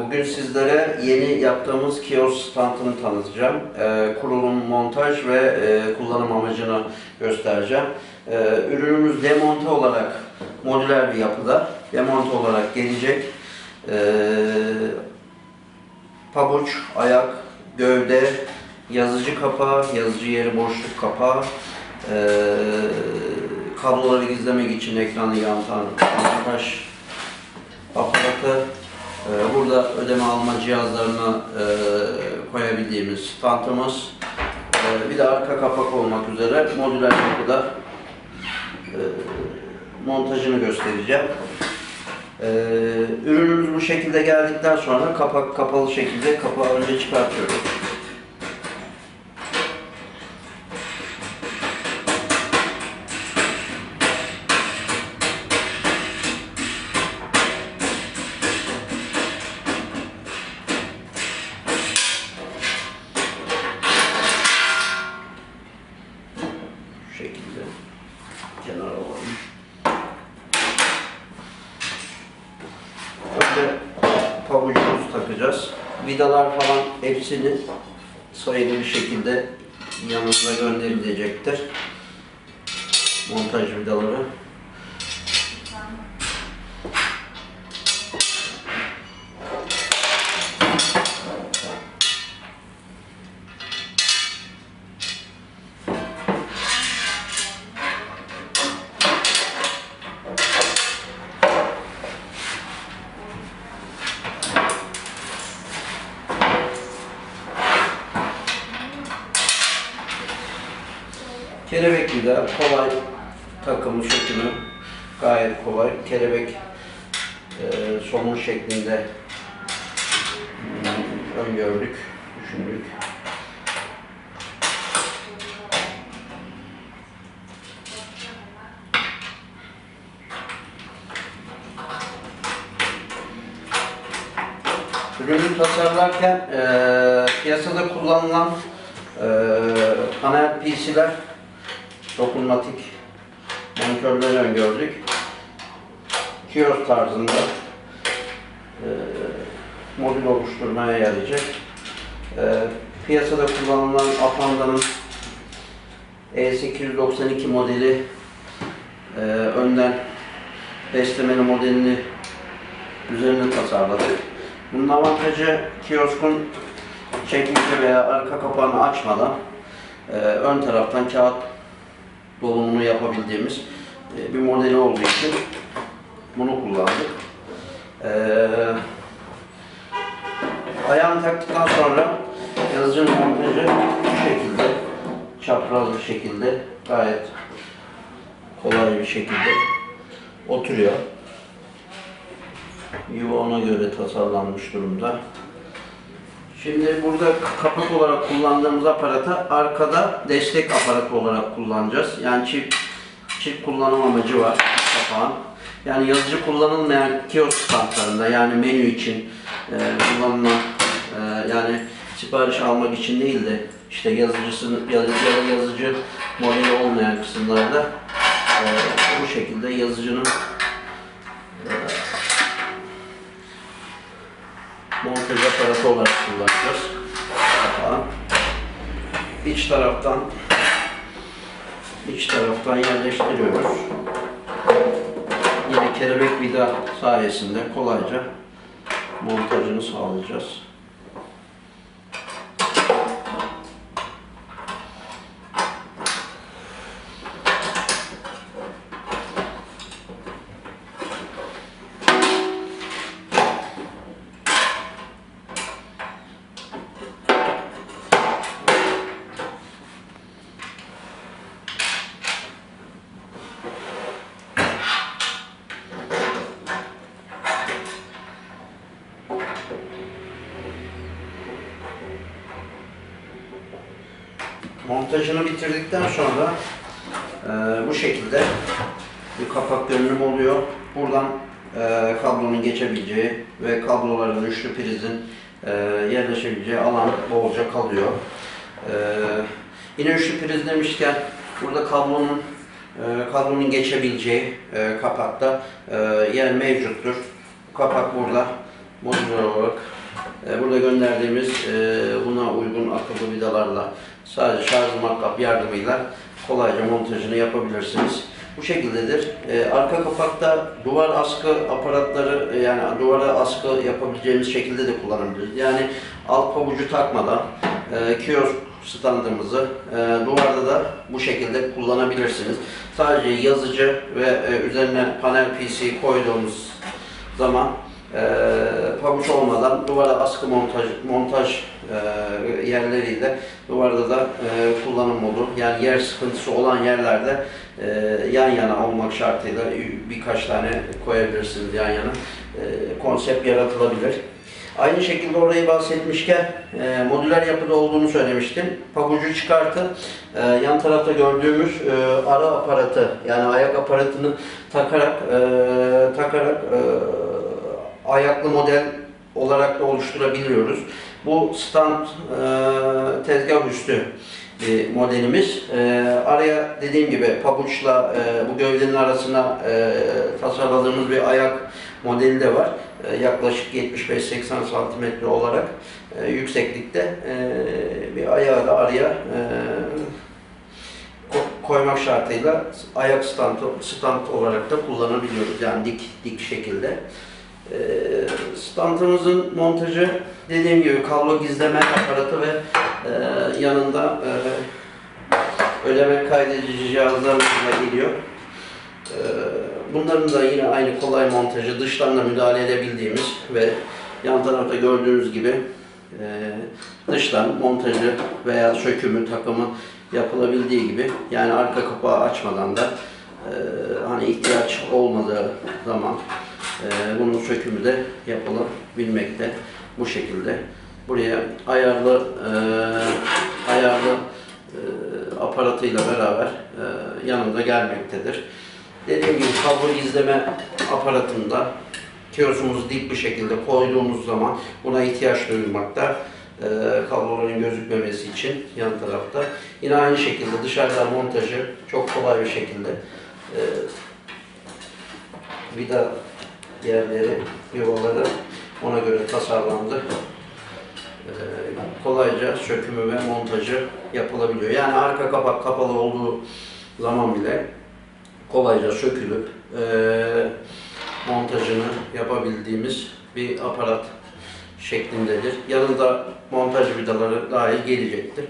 bugün sizlere yeni yaptığımız kiosk standını tanıtacağım. Ee, kurulum, montaj ve e, kullanım amacını göstereceğim. Ee, ürünümüz demonte olarak modüler bir yapıda, demonte olarak gelecek. Ee, pabuç, ayak, gövde, yazıcı kapağı, yazıcı yeri boşluk kapağı, ee, kabloları gizlemek için ekranı yantan montaj aparatı, e, burada ödeme alma cihazlarını e, koyabildiğimiz stantımız, e, bir de arka kapak olmak üzere modüler yapıda e, montajını göstereceğim. E, ürünümüz bu şekilde geldikten sonra kapak kapalı şekilde kapağı önce çıkartıyoruz. Önce pabucumuzu takacağız. Vidalar falan hepsini sayılı bir şekilde yanımıza gönderilecektir. Montaj vidaları. Kelebek vida kolay takımı sökümü gayet kolay. Kelebek e, somun şeklinde hmm, öngördük, düşündük. Ürünü tasarlarken e, piyasada kullanılan e, panel PC'ler dokunmatik montörleri öngördük. Kiosk tarzında e, modül oluşturmaya yarayacak. E, piyasada kullanılan Apanda'nın E892 modeli e, önden beslemeli modelini üzerine tasarladık. Bunun avantajı kioskun çekmece veya arka kapağını açmadan e, ön taraftan kağıt dolumunu yapabildiğimiz e, bir modeli olduğu için bunu kullandık. E, ayağını taktıktan sonra yazıcının montajı bu şekilde çapraz bir şekilde gayet kolay bir şekilde oturuyor. Yuva ona göre tasarlanmış durumda. Şimdi burada kapak olarak kullandığımız aparatı arkada destek aparatı olarak kullanacağız. Yani çift çift kullanım amacı var kapağın. Yani yazıcı kullanılmayan kiosk standlarında yani menü için e, kullanılan e, yani sipariş almak için değil de işte yazıcısını ya yazıcı modeli olmayan kısımlarda e, bu şekilde yazıcının montaj aparatı olarak kullanacağız. Kapağı. İç taraftan iç taraftan yerleştiriyoruz. Yine kelebek vida sayesinde kolayca montajını sağlayacağız. Montajını bitirdikten sonra e, bu şekilde bir kapak görünüm oluyor. Buradan e, kablonun geçebileceği ve kabloların üçlü prizin e, yerleşebileceği alan bolca kalıyor. E, yine üçlü priz demişken burada kablonun e, kablonun geçebileceği e, kapakta e, yer mevcuttur. Kapak burada modüler olarak e, burada gönderdiğimiz e, buna uygun akıllı vidalarla sadece şarj matkap yardımıyla kolayca montajını yapabilirsiniz. Bu şekildedir. E, arka kapakta duvar askı aparatları e, yani duvara askı yapabileceğimiz şekilde de kullanabiliriz. Yani alt pabucu takmadan e, kiosk standımızı e, duvarda da bu şekilde kullanabilirsiniz. Sadece yazıcı ve e, üzerine panel PC koyduğumuz zaman e, pabuç olmadan duvara askı montaj montaj e, yerleriyle duvarda da e, kullanım modu yani yer sıkıntısı olan yerlerde e, yan yana olmak şartıyla birkaç tane koyabilirsiniz yan yana. E, konsept yaratılabilir. Aynı şekilde orayı bahsetmişken e, modüler yapıda olduğunu söylemiştim. Pabucu çıkartın. E, yan tarafta gördüğümüz e, ara aparatı yani ayak aparatını takarak e, takarak e, ayaklı model olarak da oluşturabiliyoruz. Bu stand e, tezgah üstü bir modelimiz. E, araya dediğim gibi pabuçla e, bu gövdenin arasına e, tasarladığımız bir ayak modeli de var. E, yaklaşık 75-80 santimetre olarak e, yükseklikte e, bir ayağı da araya e, ko- koymak şartıyla ayak stand, stand olarak da kullanabiliyoruz. Yani dik dik şekilde. E, standımızın montajı dediğim gibi kablo gizleme aparatı ve e, yanında e, ödeme kaydedici cihazlarımızla geliyor. E, bunların da yine aynı kolay montajı dıştan da müdahale edebildiğimiz ve yan tarafta gördüğünüz gibi e, dıştan montajı veya sökümü, takımı yapılabildiği gibi yani arka kapağı açmadan da e, hani ihtiyaç olmadığı zaman bunun sökümü de yapılabilmekte bu şekilde. Buraya ayarlı e, ayarlı e, aparatıyla beraber e, yanında gelmektedir. Dediğim gibi kablo izleme aparatında kiosumuzu dik bir şekilde koyduğumuz zaman buna ihtiyaç duyulmakta. E, kabloların gözükmemesi için yan tarafta. Yine aynı şekilde dışarıdan montajı çok kolay bir şekilde e, vida yerleri, yuvaları ona göre tasarlandı. E, kolayca sökümü ve montajı yapılabiliyor. Yani arka kapak kapalı olduğu zaman bile kolayca sökülüp e, montajını yapabildiğimiz bir aparat şeklindedir. Yanında montaj vidaları dahil gelecektir.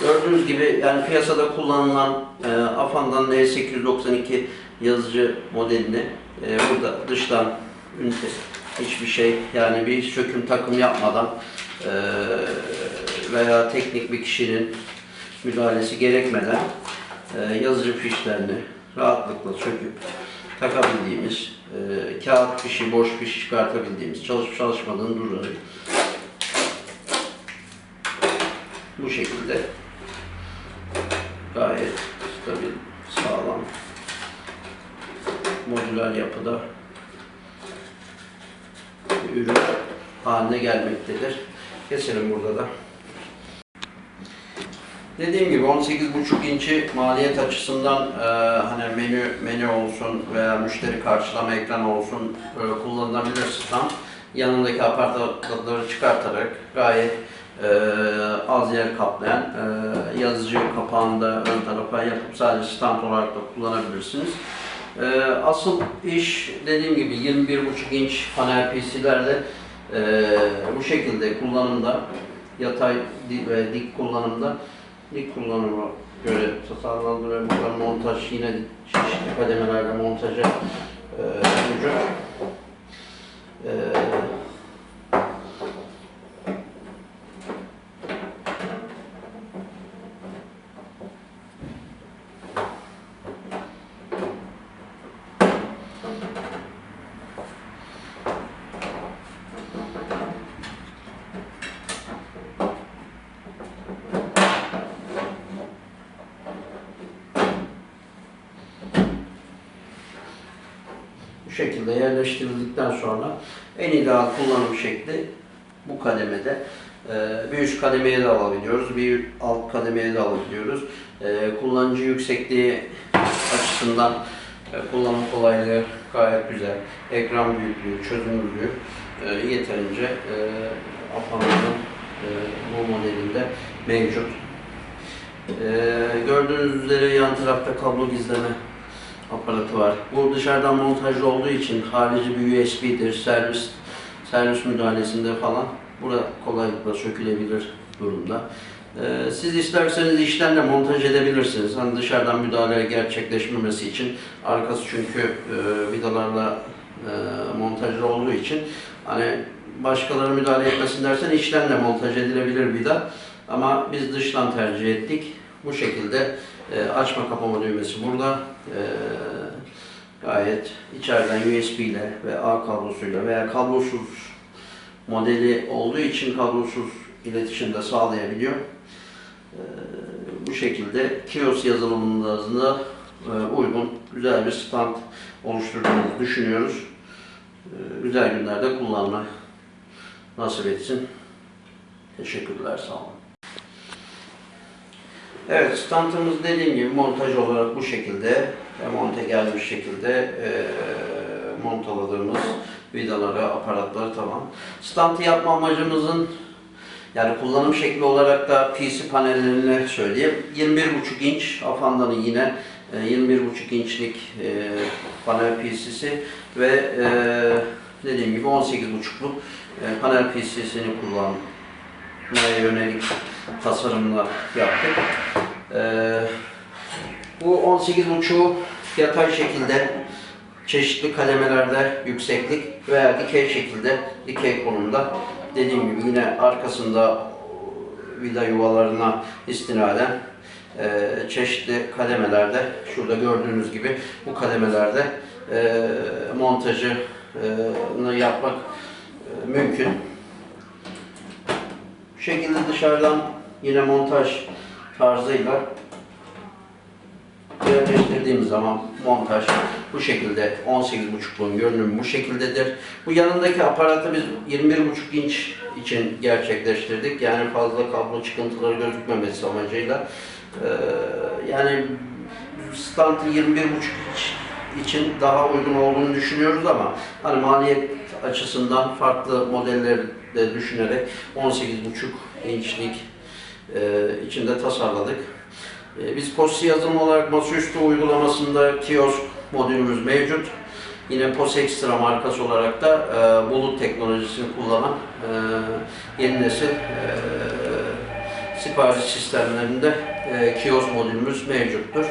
Gördüğünüz gibi yani piyasada kullanılan e, Afan'dan N892 yazıcı modelini e, burada dıştan ünite hiçbir şey yani bir söküm takım yapmadan veya teknik bir kişinin müdahalesi gerekmeden e, yazıcı fişlerini rahatlıkla söküp takabildiğimiz, kağıt fişi, boş fiş çıkartabildiğimiz, çalışıp çalışmadığını durur. Bu şekilde gayet stabil, sağlam, modüler yapıda ürün haline gelmektedir. Keselim burada da. Dediğim gibi 18,5 inç'i maliyet açısından e, hani menü menü olsun veya müşteri karşılama ekranı olsun e, kullanılabilir sistem. Yanındaki aparatları çıkartarak gayet e, az yer kaplayan e, yazıcı kapağında ön tarafa yapıp sadece stand olarak da kullanabilirsiniz. E, asıl iş dediğim gibi 21,5 inç panel PC'lerde e, bu şekilde kullanımda yatay ve dik kullanımda dik kullanıma göre tasarlandı ve burada montaj yine çeşitli kademelerle montaja e, mevcut. E, şekilde yerleştirildikten sonra en ideal kullanım şekli bu kademede. Ee, Bir üst kademeye de alabiliyoruz, bir alt kademeye de alabiliyoruz. Ee, Kullanıcı yüksekliği açısından e, kullanım kolaylığı gayet güzel. Ekran büyüklüğü, çözünürlüğü e, yeterince e, Apana'nın e, bu modelinde mevcut. E, gördüğünüz üzere yan tarafta kablo gizleme aparatı var. Bu dışarıdan montajlı olduğu için harici bir USB'dir, servis servis müdahalesinde falan burada kolaylıkla sökülebilir durumda. Ee, siz isterseniz işten de montaj edebilirsiniz. Hani dışarıdan müdahale gerçekleşmemesi için arkası çünkü e, vidalarla e, montajlı olduğu için hani başkaları müdahale etmesin dersen de montaj edilebilir vida. Ama biz dıştan tercih ettik. Bu şekilde e, açma kapama düğmesi burada. E, gayet içeriden USB ile ve A kablosuyla veya kablosuz modeli olduğu için kablosuz iletişim de sağlayabiliyor. Ee, bu şekilde Kios yazılımında e, uygun güzel bir stand oluşturduğumuzu düşünüyoruz. Ee, güzel günlerde kullanma nasip etsin. Teşekkürler, sağ olun. Evet, standımız dediğim gibi montaj olarak bu şekilde monte gelmiş şekilde montaladığımız vidaları, aparatları tamam. Standı yapma amacımızın yani kullanım şekli olarak da PC panellerini söyleyeyim. 21.5 inç Afanda'nın yine e, 21.5 inçlik panel PC'si ve dediğim gibi 18.5'luk e, panel PC'sini kullanmaya yönelik tasarımlar yaptık. E, bu 18.5'u yatay şekilde çeşitli kademelerde yükseklik veya dikey şekilde dikey konumda dediğim gibi yine arkasında vida yuvalarına istinaden e, çeşitli kademelerde şurada gördüğünüz gibi bu kademelerde e, montajını yapmak e, mümkün. Bu şekilde dışarıdan yine montaj tarzıyla yerleştirdiğimiz zaman montaj bu şekilde 18.5'luğun görünümü bu şekildedir. Bu yanındaki aparatı biz 21.5 inç için gerçekleştirdik. Yani fazla kablo çıkıntıları gözükmemesi amacıyla. Ee, yani standı 21.5 inç için daha uygun olduğunu düşünüyoruz ama hani maliyet açısından farklı modelleri de düşünerek 18.5 inçlik e, içinde tasarladık. E, Biz POS yazılım olarak masaüstü uygulamasında kiosk modülümüz mevcut. Yine POS Extra markası olarak da e, bulut teknolojisini kullanan e, yeni nesil e, sipariş sistemlerinde e, kiosk modülümüz mevcuttur.